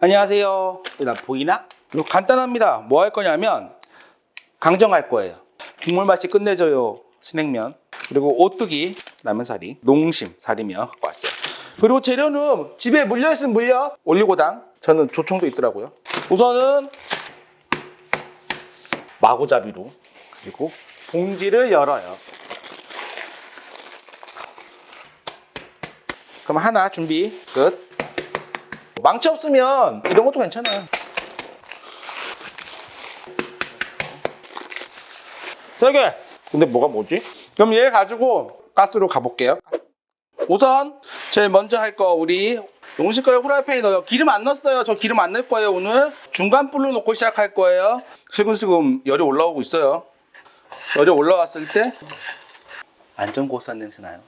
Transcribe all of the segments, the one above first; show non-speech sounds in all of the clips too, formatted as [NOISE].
안녕하세요. 나 보이나? 이거 간단합니다. 뭐 할 거냐면 강정할 거예요. 국물 맛이 끝내줘요. 스낵면. 그리고 오뚜기 라면사리, 농심 사리면 갖고 왔어요. 그리고 재료는 집에 물려 있으면 물려. 올리고당. 저는 조청도 있더라고요. 우선은 마구잡이로 그리고 봉지를 열어요. 그럼 하나 준비 끝. 망치 없으면 이런 것도 괜찮아요. 세 개. 근데 뭐가 뭐지? 그럼 얘 가지고 가스로 가볼게요. 우선 제일 먼저 할 거 우리 용식가루 후라이팬에 넣어요. 기름 안 넣었어요. 저 기름 안 넣을 거예요 오늘. 중간 불로 놓고 시작할 거예요. 슬금슬금 열이 올라오고 있어요. 열이 올라왔을 때 안전고소한 냄새 나요.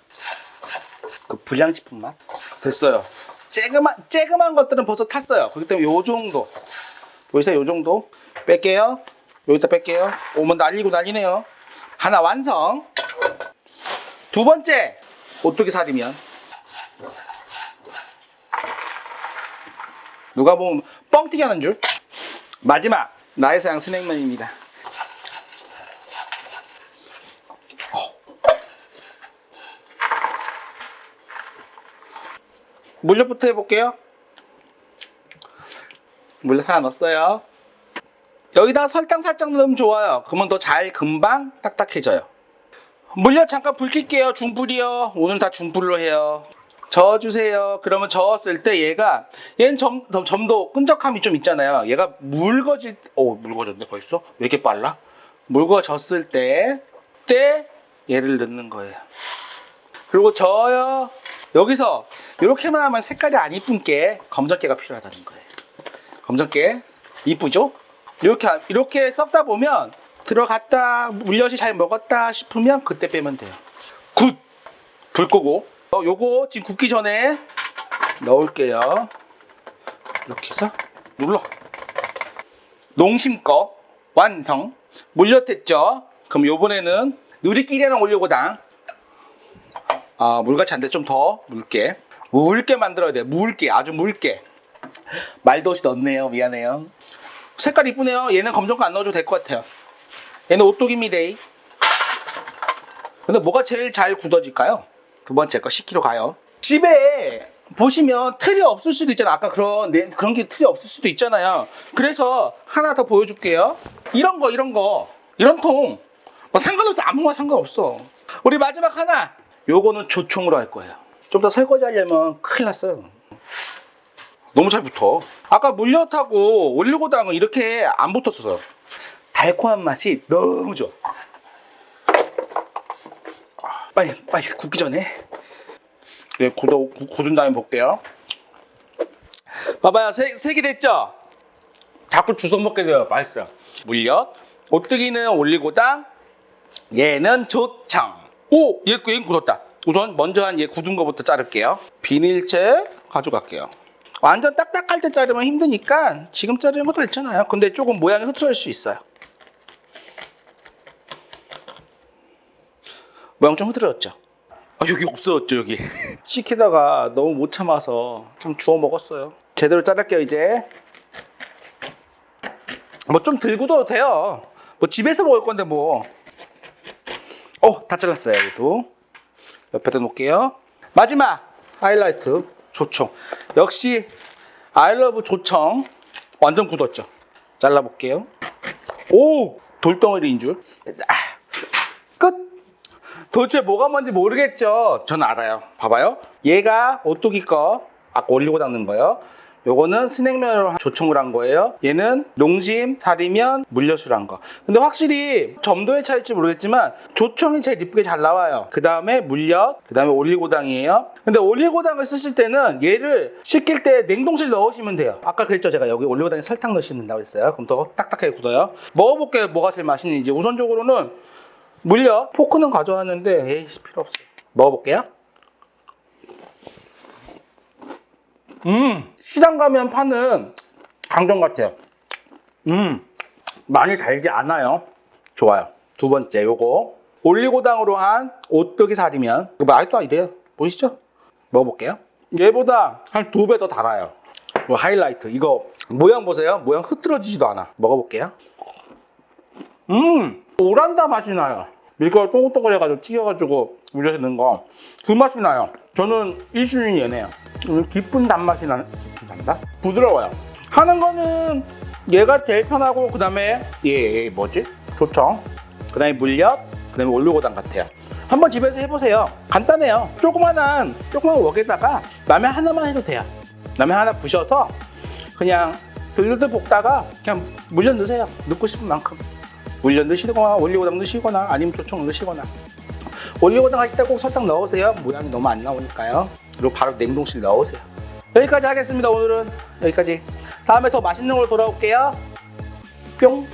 그 불량식품 맛 됐어요. 쬐그만 쬐그만 것들은 벌써 탔어요. 그렇기 때문에 요 정도 여기서 요 정도 뺄게요. 여기다 뺄게요. 오면 날리고 난리네요. 하나 완성. 두 번째 오뚜기 살이면 누가 보면 뻥튀기 하는 줄. 마지막 나의 사양 스낵면입니다. 물엿부터 해볼게요. 물엿 하나 넣었어요. 여기다 설탕 살짝 넣으면 좋아요. 그러면 더 잘 금방 딱딱해져요. 물엿 잠깐 불 켤게요. 중불이요. 오늘 다 중불로 해요. 저어주세요. 그러면 저었을 때 얘가 얘는 점, 점- 점도 끈적함이 좀 있잖아요. 얘가 묽어질 오 묽어졌네 벌써? 왜 이렇게 빨라? 묽어졌을 때, 때 얘를 넣는 거예요. 그리고 저요 여기서 이렇게만 하면 색깔이 안 이쁜 게 검정깨가 필요하다는 거예요. 검정깨 이쁘죠? 이렇게 하- 이렇게 썩다 보면 들어갔다 물엿이 잘 먹었다 싶으면 그때 빼면 돼요. 굿! 불 끄고 어, 요거 지금 굽기 전에 넣을게요. 이렇게 해서 눌러. 농심 거 완성. 물엿했죠? 그럼 요번에는 누리끼리랑 올려고당 아, 물같이 안 돼. 좀더 묽게. 묽게 만들어야 돼. 묽게. 아주 묽게. 말도 없이 넣네요. 미안해요. 색깔 이쁘네요. 얘는 검정거 안 넣어줘도 될 것 같아요. 얘는 오뚜기입니다. 근데 뭐가 제일 잘 굳어질까요? 두 번째 거 10kg 가요. 집에 보시면 틀이 없을 수도 있잖아요. 아까 그런 네, 그런 게 틀이 없을 수도 있잖아요. 그래서 하나 더 보여줄게요. 이런 거 이런 거 이런 통 뭐 상관없어 아무거나 상관없어. 우리 마지막 하나 요거는 조총으로 할 거예요. 좀 더 설거지 하려면 큰일 났어요. 너무 잘 붙어. 아까 물엿하고 올리고당은 이렇게 안 붙었어요. 달콤한 맛이 너무 좋아. 빨리 빨리 굽기 전에 네, 굳어, 구- 굳은 다음에 볼게요. 봐봐요, 세, 세개 됐죠? 자꾸 주워 먹게 돼요. 맛있어요. 물엿, 오뚜기는 올리고당, 얘는 조청. 오, 얘, 얘는 굳었다. 우선 먼저 한 얘 굳은 거부터 자를게요. 비닐채 가져갈게요. 완전 딱딱할 때 자르면 힘드니까 지금 자르는 것도 괜찮아요. 근데 조금 모양이 흐트러질 수 있어요. 모양 좀 흐트러졌죠? 아, 여기 없어졌죠, 여기. [LAUGHS] 시키다가 너무 못 참아서 좀 주워 먹었어요. 제대로 자를게요, 이제. 뭐 좀 들고도 돼요. 뭐 집에서 먹을 건데 뭐. 어, 다 잘랐어요, 여기도. 옆에다 놓을게요. 마지막 하이라이트 조청. 역시 아이러브 조청 완전 굳었죠. 잘라볼게요. 오, 돌덩어리인 줄. 아, 끝. 도대체 뭐가 뭔지 모르겠죠. 전 알아요. 봐봐요. 얘가 오뚜기 거 아까 올리고 닦는 거예요. 요거는 스낵면으로 조청을 한 거예요. 얘는 농심, 사리면, 물엿으로 한 거. 근데 확실히 점도의 차이일지 모르겠지만 조청이 제일 이쁘게 잘 나와요. 그 다음에 물엿, 그 다음에 올리고당이에요. 근데 올리고당을 쓰실 때는 얘를 식힐 때 냉동실 넣으시면 돼요. 아까 그랬죠. 제가 여기 올리고당에 설탕 넣으시면 된다고 했어요. 그럼 더 딱딱하게 굳어요. 먹어볼게요. 뭐가 제일 맛있는지. 우선적으로는 물엿, 포크는 가져왔는데 에이 필요 없어요. 먹어볼게요. 음, 시장 가면 파는 강정 같아요. 음, 많이 달지 않아요. 좋아요. 두 번째, 요거. 올리고당으로 한 오뚜기 살이면, 이거 맛도 이래요. 보이시죠? 먹어볼게요. 얘보다 한 두 배 더 달아요. 뭐 하이라이트 이거 모양 보세요 모양 흐트러지지도 않아 먹어볼게요 음 오란다 맛이 나요 밀가루 동글동글 해가지고 튀겨가지고 우려서 넣은 거 그 맛이 나요 저는 1순위 얘네요 음, 깊은 단맛이 나는 깊은 단맛? 부드러워요. 하는 거는 얘가 제일 편하고 그 다음에 얘, 얘 뭐지? 좋죠 그 다음에 물엿 그 다음에 올리고당 같아요. 한번 집에서 해보세요. 간단해요. 조그만한 조그만 웍에다가 라면 하나만 해도 돼요. 라면 하나 부셔서 그냥 들들 볶다가 그냥 물엿 넣으세요. 넣고 싶은 만큼. 물엿 넣으시거나 올리고당 넣으시거나 아니면 조청 넣으시거나. 올리고당 하실 때 꼭 설탕 넣으세요. 모양이 너무 안 나오니까요 그리고 바로 냉동실 넣으세요. 여기까지 하겠습니다. 오늘은 여기까지. 다음에 더 맛있는 걸로 돌아올게요. 뿅